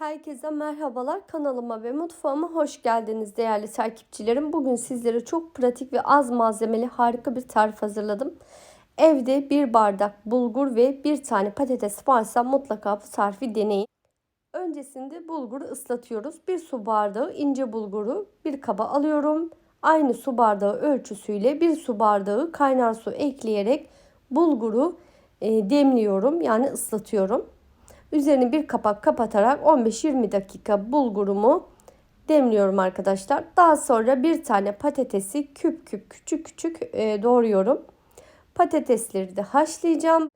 Herkese merhabalar. Kanalıma ve mutfağıma hoş geldiniz değerli takipçilerim. Bugün sizlere çok pratik ve az malzemeli harika bir tarif hazırladım. Evde bir bardak bulgur ve bir tane patates varsa mutlaka bu tarifi deneyin. Öncesinde bulguru ıslatıyoruz. Bir su bardağı ince bulguru bir kaba alıyorum. Aynı su bardağı ölçüsüyle bir su bardağı kaynar su ekleyerek bulguru e, demliyorum. Yani ıslatıyorum. Üzerini bir kapak kapatarak 15-20 dakika bulgurumu demliyorum arkadaşlar. Daha sonra bir tane patatesi küp küp küçük küçük e, doğruyorum. Patatesleri de haşlayacağım.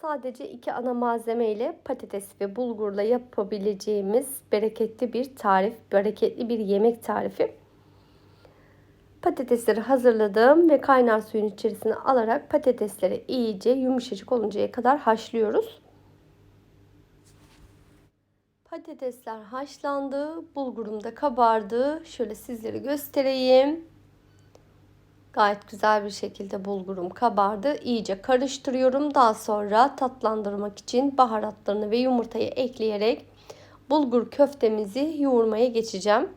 Sadece iki ana malzeme ile patates ve bulgurla yapabileceğimiz bereketli bir tarif, bereketli bir yemek tarifi. Patatesleri hazırladım ve kaynar suyun içerisine alarak patatesleri iyice yumuşacık oluncaya kadar haşlıyoruz. Patatesler haşlandı. Bulgurum da kabardı. Şöyle sizlere göstereyim. Gayet güzel bir şekilde bulgurum kabardı. İyice karıştırıyorum. Daha sonra tatlandırmak için baharatlarını ve yumurtayı ekleyerek bulgur köftemizi yoğurmaya geçeceğim.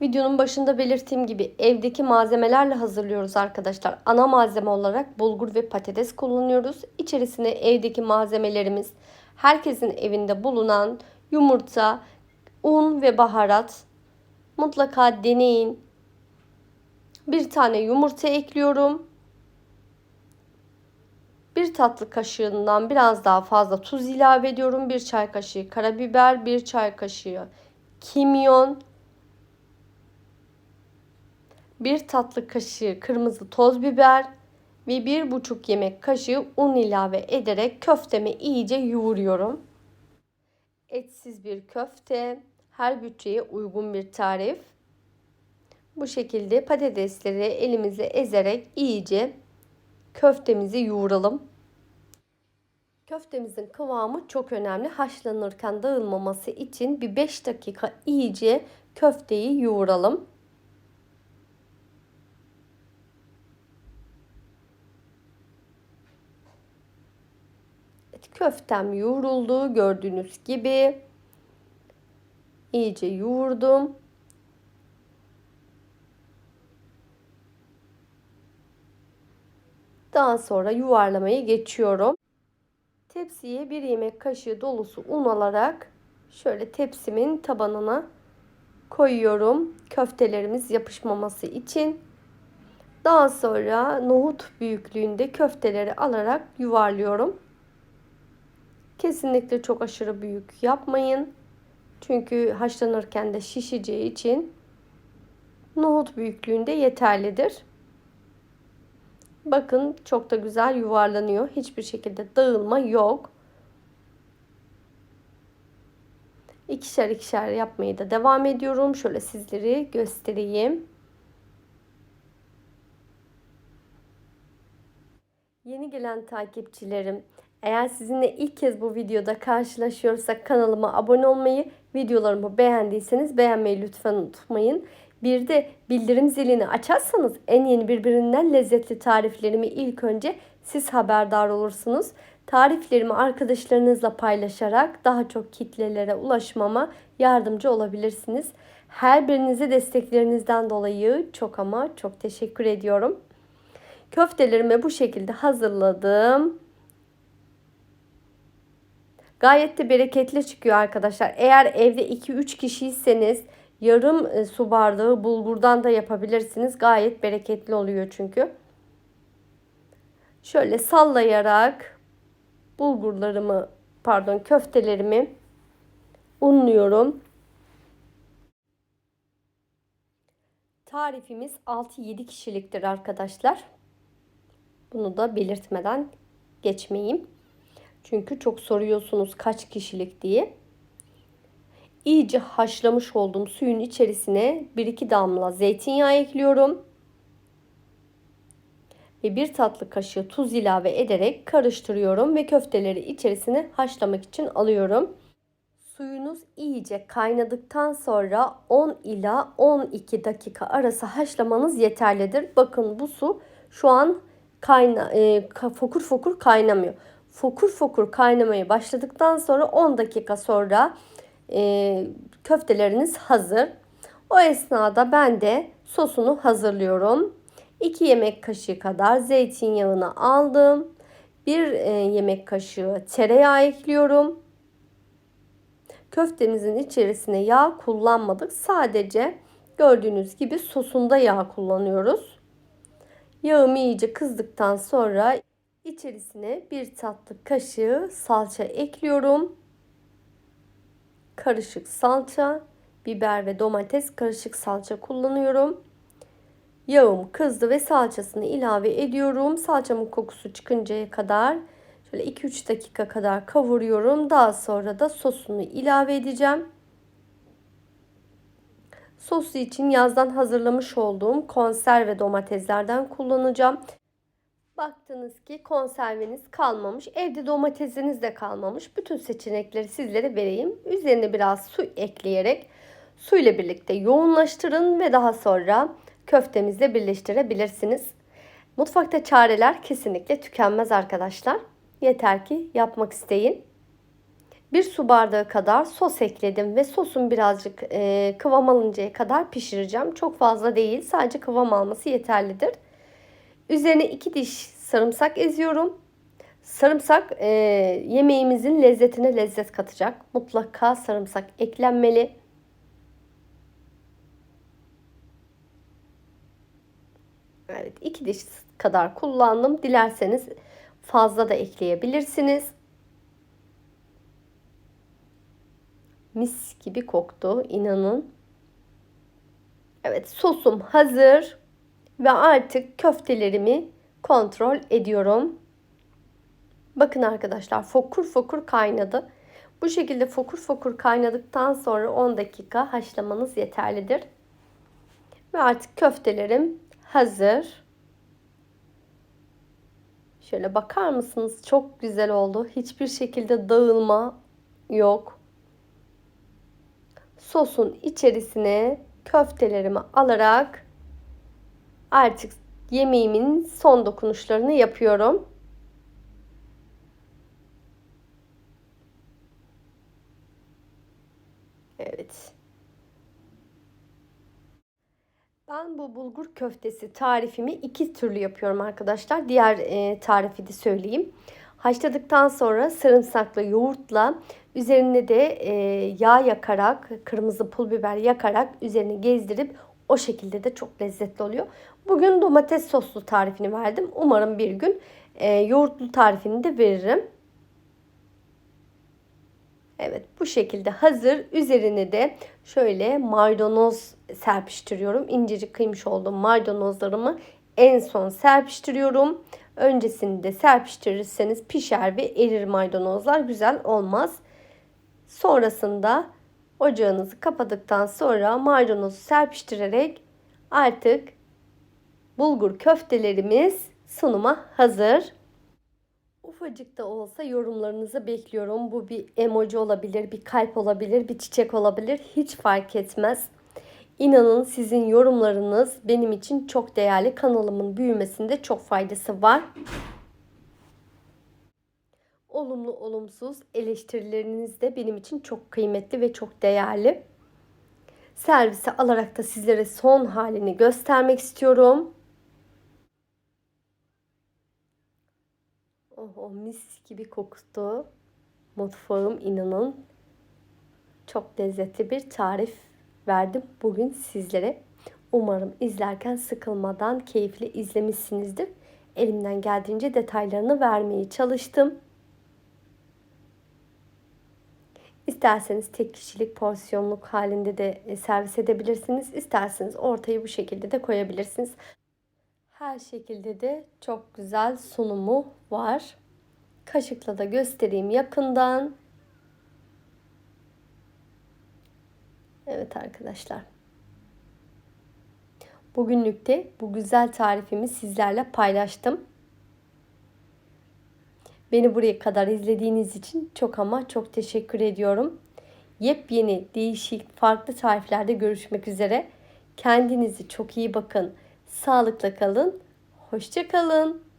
Videonun başında belirttiğim gibi evdeki malzemelerle hazırlıyoruz arkadaşlar. Ana malzeme olarak bulgur ve patates kullanıyoruz. İçerisine evdeki malzemelerimiz herkesin evinde bulunan yumurta, un ve baharat mutlaka deneyin. Bir tane yumurta ekliyorum. Bir tatlı kaşığından biraz daha fazla tuz ilave ediyorum. Bir çay kaşığı karabiber, bir çay kaşığı kimyon, bir tatlı kaşığı kırmızı toz biber ve bir buçuk yemek kaşığı un ilave ederek köftemi iyice yoğuruyorum. Etsiz bir köfte, her bütçeye uygun bir tarif. Bu şekilde patatesleri elimizle ezerek iyice köftemizi yoğuralım. Köftemizin kıvamı çok önemli. Haşlanırken dağılmaması için bir 5 dakika iyice köfteyi yoğuralım. Köftem yoğruldu. Gördüğünüz gibi iyice yoğurdum. Daha sonra yuvarlamaya geçiyorum. Tepsiye bir yemek kaşığı dolusu un alarak şöyle tepsimin tabanına koyuyorum. Köftelerimiz yapışmaması için. Daha sonra nohut büyüklüğünde köfteleri alarak yuvarlıyorum. Kesinlikle çok aşırı büyük yapmayın. Çünkü haşlanırken de şişeceği için nohut büyüklüğünde yeterlidir. Bakın çok da güzel yuvarlanıyor. Hiçbir şekilde dağılma yok. İkişer ikişer yapmayı da devam ediyorum. Şöyle sizleri göstereyim. Yeni gelen takipçilerim eğer sizinle ilk kez bu videoda karşılaşıyorsak kanalıma abone olmayı, videolarımı beğendiyseniz beğenmeyi lütfen unutmayın. Bir de bildirim zilini açarsanız en yeni birbirinden lezzetli tariflerimi ilk önce siz haberdar olursunuz. Tariflerimi arkadaşlarınızla paylaşarak daha çok kitlelere ulaşmama yardımcı olabilirsiniz. Her birinize desteklerinizden dolayı çok ama çok teşekkür ediyorum. Köftelerimi bu şekilde hazırladım. Gayet de bereketli çıkıyor arkadaşlar. Eğer evde 2-3 kişiyseniz yarım e, su bardağı bulgurdan da yapabilirsiniz. Gayet bereketli oluyor çünkü. Şöyle sallayarak bulgurlarımı pardon köftelerimi unluyorum. Tarifimiz 6-7 kişiliktir arkadaşlar. Bunu da belirtmeden geçmeyeyim. Çünkü çok soruyorsunuz kaç kişilik diye. İyice haşlamış olduğum suyun içerisine 1-2 damla zeytinyağı ekliyorum. Ve bir tatlı kaşığı tuz ilave ederek karıştırıyorum ve köfteleri içerisine haşlamak için alıyorum. Suyunuz iyice kaynadıktan sonra 10 ila 12 dakika arası haşlamanız yeterlidir. Bakın bu su şu an kayna, e, fokur fokur kaynamıyor. Fokur fokur kaynamaya başladıktan sonra 10 dakika sonra e, köfteleriniz hazır. O esnada ben de sosunu hazırlıyorum. 2 yemek kaşığı kadar zeytinyağını aldım. 1 e, yemek kaşığı tereyağı ekliyorum. Köftemizin içerisine yağ kullanmadık. Sadece gördüğünüz gibi sosunda yağ kullanıyoruz. Yağım iyice kızdıktan sonra içerisine bir tatlı kaşığı salça ekliyorum. Karışık salça, biber ve domates karışık salça kullanıyorum. Yağım kızdı ve salçasını ilave ediyorum. Salçamın kokusu çıkıncaya kadar şöyle 2-3 dakika kadar kavuruyorum. Daha sonra da sosunu ilave edeceğim. Sosu için yazdan hazırlamış olduğum konserve domateslerden kullanacağım. Baktınız ki konserveniz kalmamış, evde domatesiniz de kalmamış. Bütün seçenekleri sizlere vereyim. Üzerine biraz su ekleyerek su ile birlikte yoğunlaştırın ve daha sonra köftemizle birleştirebilirsiniz. Mutfakta çareler kesinlikle tükenmez arkadaşlar. Yeter ki yapmak isteyin. Bir su bardağı kadar sos ekledim ve sosun birazcık e, kıvam alıncaya kadar pişireceğim. Çok fazla değil sadece kıvam alması yeterlidir. Üzerine iki diş sarımsak eziyorum. Sarımsak e, yemeğimizin lezzetine lezzet katacak. Mutlaka sarımsak eklenmeli. Evet iki diş kadar kullandım. Dilerseniz fazla da ekleyebilirsiniz. Mis gibi koktu inanın. Evet sosum hazır ve artık köftelerimi kontrol ediyorum. Bakın arkadaşlar fokur fokur kaynadı. Bu şekilde fokur fokur kaynadıktan sonra 10 dakika haşlamanız yeterlidir. Ve artık köftelerim hazır. Şöyle bakar mısınız? Çok güzel oldu. Hiçbir şekilde dağılma yok. Sosun içerisine köftelerimi alarak artık yemeğimin son dokunuşlarını yapıyorum. Evet. Ben bu bulgur köftesi tarifimi iki türlü yapıyorum arkadaşlar. Diğer e, tarifi de söyleyeyim. Haşladıktan sonra sarımsaklı yoğurtla üzerine de e, yağ yakarak, kırmızı pul biber yakarak üzerine gezdirip o şekilde de çok lezzetli oluyor. Bugün domates soslu tarifini verdim. Umarım bir gün e, yoğurtlu tarifini de veririm. Evet bu şekilde hazır. Üzerine de şöyle maydanoz serpiştiriyorum. İncecik kıymış olduğum maydanozlarımı en son serpiştiriyorum. Öncesinde serpiştirirseniz pişer ve erir maydanozlar. Güzel olmaz. Sonrasında ocağınızı kapadıktan sonra maydanozu serpiştirerek artık bulgur köftelerimiz sunuma hazır. Ufacık da olsa yorumlarınızı bekliyorum. Bu bir emoji olabilir, bir kalp olabilir, bir çiçek olabilir. Hiç fark etmez. İnanın sizin yorumlarınız benim için çok değerli. Kanalımın büyümesinde çok faydası var. Olumlu olumsuz eleştirileriniz de benim için çok kıymetli ve çok değerli. Servise alarak da sizlere son halini göstermek istiyorum. Oh, oh mis gibi koktu. Mutfağım inanın. Çok lezzetli bir tarif verdim bugün sizlere. Umarım izlerken sıkılmadan keyifli izlemişsinizdir. Elimden geldiğince detaylarını vermeye çalıştım. İsterseniz tek kişilik porsiyonluk halinde de e, servis edebilirsiniz. İsterseniz ortayı bu şekilde de koyabilirsiniz. Her şekilde de çok güzel sunumu var. Kaşıkla da göstereyim yakından. Evet arkadaşlar. Bugünlük de bu güzel tarifimi sizlerle paylaştım. Beni buraya kadar izlediğiniz için çok ama çok teşekkür ediyorum. Yepyeni, değişik, farklı tariflerde görüşmek üzere. Kendinize çok iyi bakın. Sağlıkla kalın. Hoşça kalın.